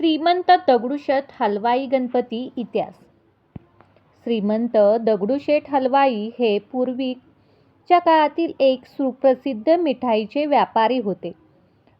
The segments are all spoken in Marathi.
श्रीमंत दगडूशेठ हलवाई गणपती इतिहास श्रीमंत दगडूशेठ हलवाई हे पूर्वीच्या काळातील एक सुप्रसिद्ध मिठाईचे व्यापारी होते.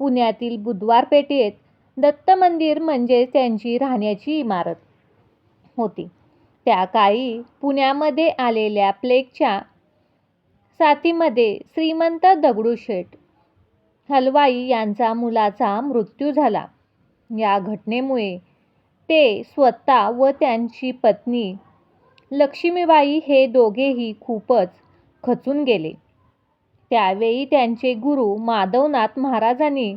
पुण्यातील बुधवार पेठेत दत्त मंदिर म्हणजे त्यांची राहण्याची इमारत होती. त्या काळी पुण्यामध्ये आलेल्या प्लेगच्या साथीमध्ये श्रीमंत दगडूशेठ हलवाई यांचा मुलाचा मृत्यू झाला. या घटनेमुळे ते स्वतः व त्यांची पत्नी लक्ष्मीबाई हे दोघेही खूपच खचून गेले. त्यावेळी त्यांचे गुरु माधवनाथ महाराजांनी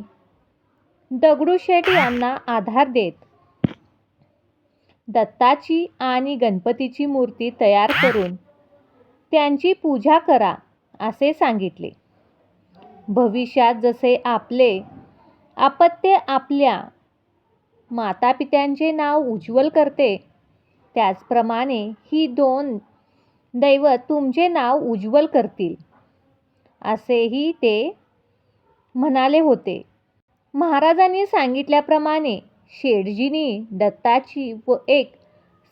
दगडूशेठ यांना आधार देत दत्ताची आणि गणपतीची मूर्ती तयार करून त्यांची पूजा करा असे सांगितले. भविष्यात जसे आपले अपत्य आपल्या मातापित्यांचे नाव उज्ज्वल करते त्याचप्रमाणे ही दोन दैवत तुमचे नाव उज्ज्वल करतील असेही ते म्हणाले होते. महाराजांनी सांगितल्याप्रमाणे शेठजींनी दत्ताची व एक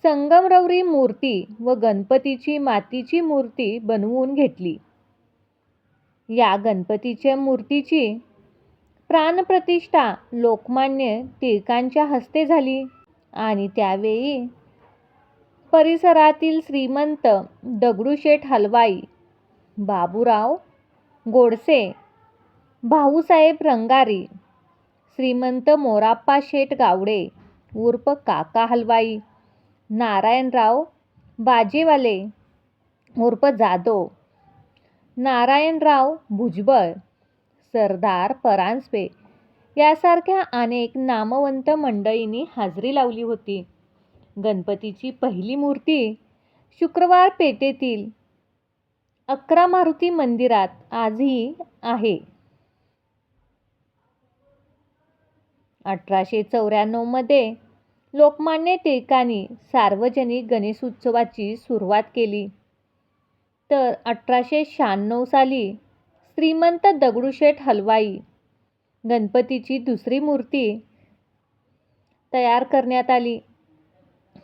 संगमरवरी मूर्ती व गणपतीची मातीची मूर्ती बनवून घेतली. या गणपतीच्या मूर्तीची प्राणप्रतिष्ठा लोकमान्य टिळकांच्या हस्ते झाली. आणि त्यावेळी परिसरातील श्रीमंत दगडूशेठ हलवाई, बाबूराव गोडसे, भाऊसाहेब रंगारी, श्रीमंत मोराप्पा शेठ गावडे उर्फ काका हलवाई, नारायणराव बाजेवाले उर्फ जाधव, नारायणराव भुजबळ, सरदार परांजपे यासारख्या अनेक नामवंत मंडळींनी हजेरी लावली होती. गणपतीची पहिली मूर्ती शुक्रवार पेठेतील अकरा मारुती मंदिरात आजही आहे. अठराशे चौऱ्याण्णवमध्ये लोकमान्य टिळकांनी सार्वजनिक गणेशोत्सवाची सुरुवात केली तर अठराशे शहाण्णव साली श्रीमंत दगडूशेठ हलवाई गणपतीची दुसरी मूर्ती तयार करण्यात आली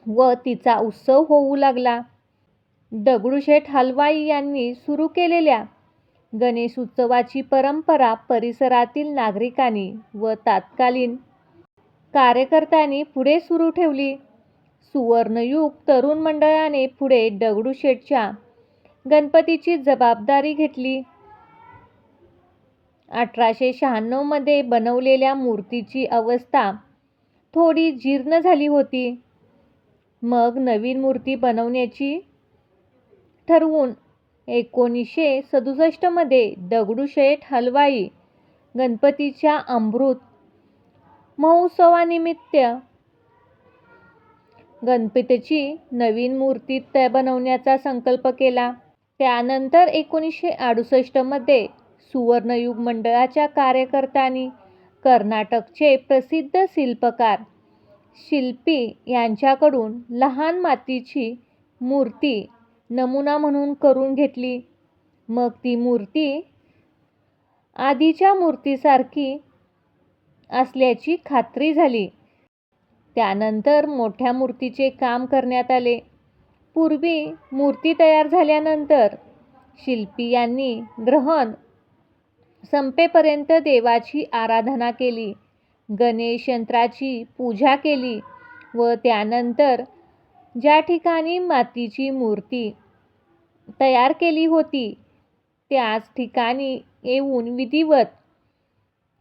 व तिचा उत्सव होऊ लागला. दगडूशेठ हलवाई यांनी सुरू केलेल्या गणेशोत्सवाची परंपरा परिसरातील नागरिकांनी व तात्कालीन कार्यकर्त्यांनी पुढे सुरू ठेवली. सुवर्णयुग तरुण मंडळाने पुढे दगडूशेठच्या गणपतीची जबाबदारी घेतली. अठराशे शहाण्णवमध्ये बनवलेल्या मूर्तीची अवस्था थोडी जीर्ण झाली होती. मग नवीन मूर्ती बनवण्याची ठरवून एकोणीसशे सदुसष्टमध्ये दगडूशेठ हलवाई गणपतीच्या अमृत महोत्सवानिमित्त गणपतीची नवीन मूर्ती बनवण्याचा संकल्प केला. त्यानंतर एकोणीसशे अडुसष्टमध्ये सुवर्णयुग मंडळाच्या कार्यकर्त्यांनी कर्नाटकचे प्रसिद्ध शिल्पकार शिल्पी यांच्याकडून लहान मातीची मूर्ती नमुना म्हणून करून घेतली. मग ती मूर्ती आधीच्या मूर्तीसारखी असल्याची खात्री झाली. त्यानंतर मोठ्या मूर्तीचे काम करण्यात आले. पूर्वी मूर्ती तयार झाल्यानंतर शिल्पी यांनी ग्रहण संपेपर्यंत देवाची आराधना केली, गणेश यंत्राची पूजा केली व त्यानंतर ज्या ठिकाणी मातीची मूर्ती तयार केली होती त्याच ठिकाणी येऊन विधिवत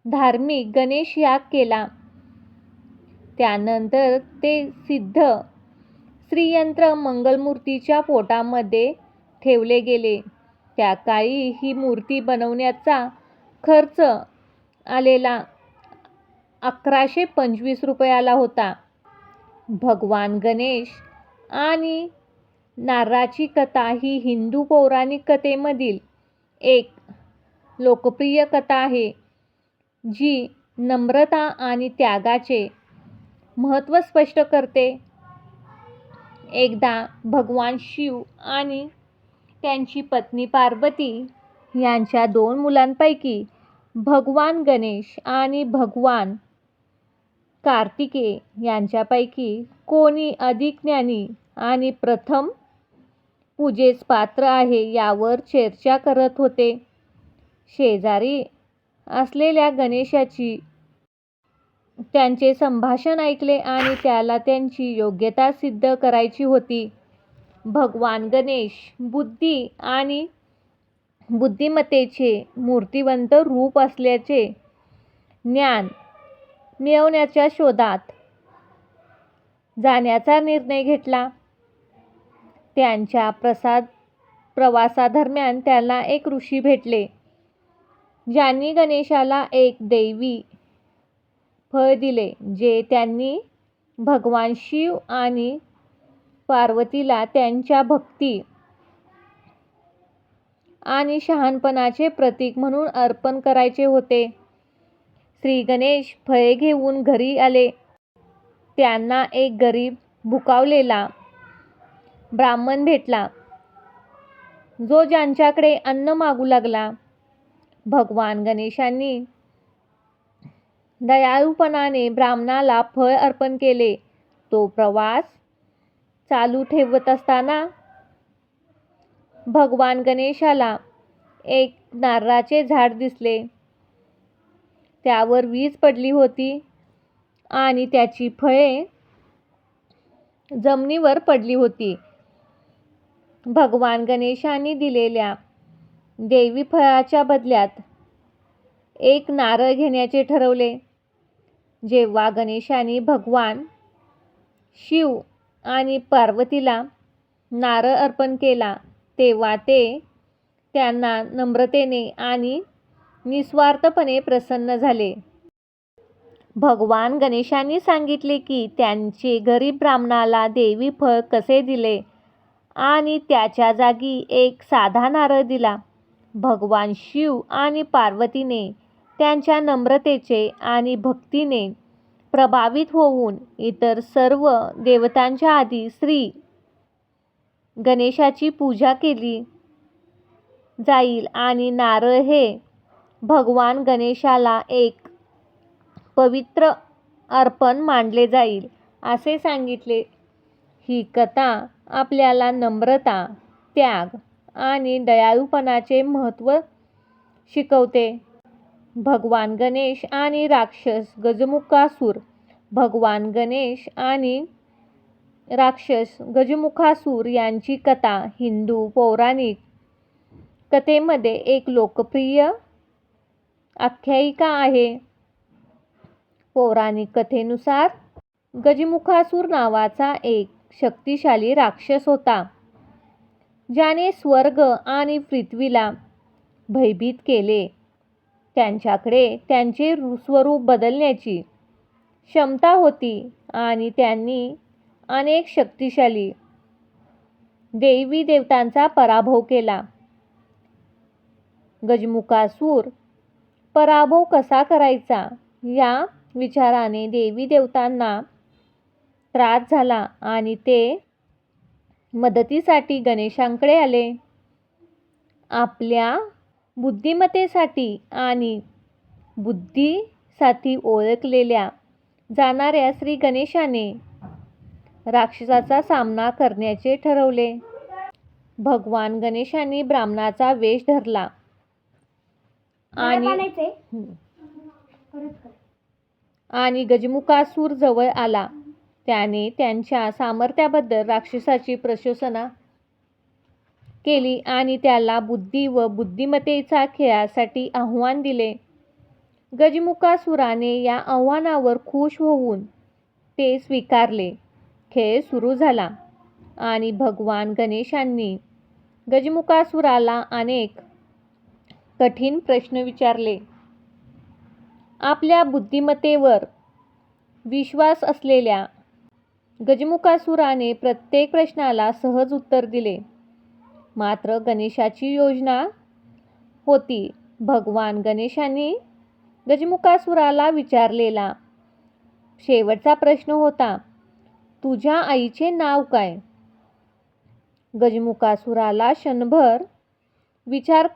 धार्मिक गणेश याग केला. त्यानंतर ते सिद्ध श्रीयंत्र मंगलमूर्तीच्या पोटामध्ये ठेवले गेले. त्याकाळी ही मूर्ती बनवण्याचा खर्च आलेला अकराशे पंचवीस रुपयाला होता. भगवान गणेश आणि नारळाची कथा ही हिंदू पौराणिक कथेमधील एक लोकप्रिय कथा आहे जी नम्रता आणि त्यागाचे महत्त्व स्पष्ट करते. एकदा भगवान शिव आणि त्यांची पत्नी पार्वती यांच्या दोन मुलांपैकी भगवान गणेश आणि भगवान कार्तिकेय यांच्यापैकी कोणी अधिक ज्ञानी आणि प्रथम पूजेस पात्र आहे यावर चर्चा करत होते. शेजारी असलेल्या गणेशाची त्यांचे संभाषण ऐकले आणि त्याला त्यांची योग्यता सिद्ध करायची होती. भगवान गणेश बुद्धी आणि बुद्धिमत्तेचे मूर्तिवंत रूप असल्याचे ज्ञान मिळवण्याच्या शोधात जाण्याचा निर्णय घेतला. त्यांच्या प्रसाद प्रवासादरम्यान त्यांना एक ऋषी भेटले, ज्यांनी गणेशाला एक दैवी फळ दिले जे त्यांनी भगवान शिव आणि पार्वतीला त्यांच्या भक्ती आणि शहाणपणाचे प्रतीक म्हणून अर्पण करायचे होते. श्री गणेश फळे घेऊन घरी आले. त्यांना एक गरीब भुकावलेला ब्राह्मण भेटला, जो ज्यांच्याकडे अन्न मागू लागला. भगवान गणेशांनी दयाळूपणाने ब्राह्मणाला फळ अर्पण केले. तो प्रवास चालू ठेवत असताना भगवान गणेशाला एक नारळाचे झाड दिसले. त्यावर वीज पडली होती आणि त्याची फळे जमिनीवर पडली होती. भगवान गणेशांनी दिलेल्या देवी फळाच्या बदल्यात एक नारळ घेण्याचे ठरवले. जेव्हा गणेशांनी भगवान शिव आणि पार्वतीला नारळ अर्पण केला तेव्हा ते त्यांना नम्रतेने आणि निस्वार्थपणे प्रसन्न झाले. भगवान गणेशांनी सांगितले की त्यांचे गरीब ब्राह्मणाला देवी फळ कसे दिले आणि त्याच्या जागी एक साधा नारळ दिला. भगवान शिव आणि पार्वतीने त्यांच्या नम्रतेचे आणि भक्तीने प्रभावित होऊन इतर सर्व देवतांच्या आधी श्री गणेशाची पूजा केली जाईल आणि नारळ हे भगवान गणेशाला एक पवित्र अर्पण मानले जाईल असे सांगितले. ही कथा आपल्याला नम्रता, त्याग आणि दयाळूपणाचे महत्त्व शिकवते. भगवान गणेश आणि राक्षस गजमुखासुर भगवान गणेश आणि राक्षस गजमुखासूर यांची कथा हिंदू पौराणिक कथेमध्ये एक लोकप्रिय आख्यायिका आहे. पौराणिक कथेनुसार, गजमुखासूर नावाचा एक शक्तिशाली राक्षस होता, ज्याने स्वर्ग आणि पृथ्वीला भयभीत केले. त्यांच्याकडे त्यांचे स्वरूप बदलण्याची क्षमता होती आणि त्यांनी अनेक शक्तिशाली देवी-देवतांचा पराभव केला. गजमुखासूर पराभव कसा करायचा या विचाराने देवी-देवतांना त्रास झाला आणि ते मदतीसाठी गणेशांकडे आले. आपल्या बुद्धिमत्तेसाठी आणि बुद्धीसाठी ओळखलेल्या जाणाऱ्या श्री गणेशाने राक्षसाचा सामना करण्याचे ठरवले. भगवान गणेशांनी ब्राह्मणाचा वेष धरला आणि गजमुखासुर जवळ आला. त्याने त्याच्या सामर्थ्याबद्दल राक्षसाची प्रशंसा केली आणि त्याला बुद्धी व बुद्धिमत्तेच्या खेळासाठी आव्हान दिले. गजमुखासुराने या आव्हानावर खुश होऊन ते स्वीकारले. खेळ सुरू झाला आणि भगवान गणेशांनी गजमुखासुराला अनेक कठीण प्रश्न विचारले. आपल्या बुद्धिमत्तेवर विश्वास असलेल्या गजमुखासुराने प्रत्येक प्रश्नाला सहज उत्तर दिले. मात्र गणेशाची योजना होती. भगवान गणेशांनी गजमुखासुराला विचारलेला शेवटचा प्रश्न होता, तुझ्या आईचे नाव काय? गजमुखासुराला क्षणभर विचार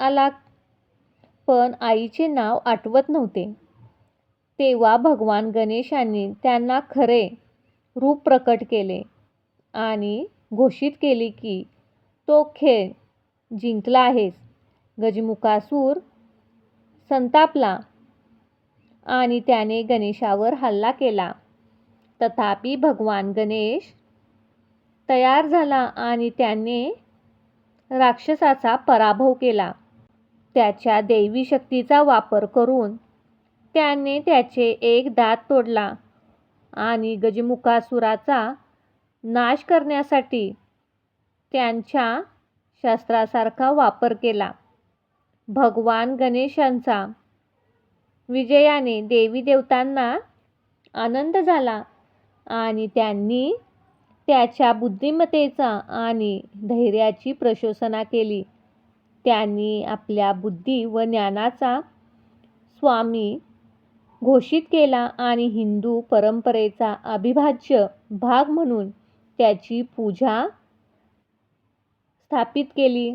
आला पण आईचे नाव आठवत नव्हते. तेव्हा भगवान गणेशांनी त्यांना खरे रूप प्रकट केले आणि घोषित केले की तो खेळ जिंकला आहेस गजमुखासूर संतापला आणि त्याने गणेशावर हल्ला केला तथापि भगवान गणेश तयार झाला आणि त्याने राक्षसाचा पराभव केला. त्याच्या दैवी शक्तीचा वापर करून त्याने त्याचे एक दात तोडला आणि गजमुखासुराचा नाश करण्यासाठी त्यांच्या शस्त्रासारखा वापर केला. भगवान गणेशांचा विजयाने देवी देवतांना आनंद झाला आणि त्यांनी त्याच्या बुद्धिमत्तेचा आणि धैर्याची प्रशंसा केली. त्यांनी आपल्या बुद्धी व ज्ञानाचा स्वामी घोषित केला आणि हिंदू परंपरेचा अविभाज्य भाग म्हणून त्याची पूजा स्थापित केली.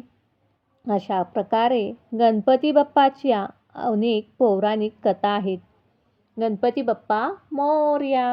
अशा प्रकारे गणपती बाप्पाच्या अनेक पौराणिक कथा आहेत. गणपती बाप्पा मोरया.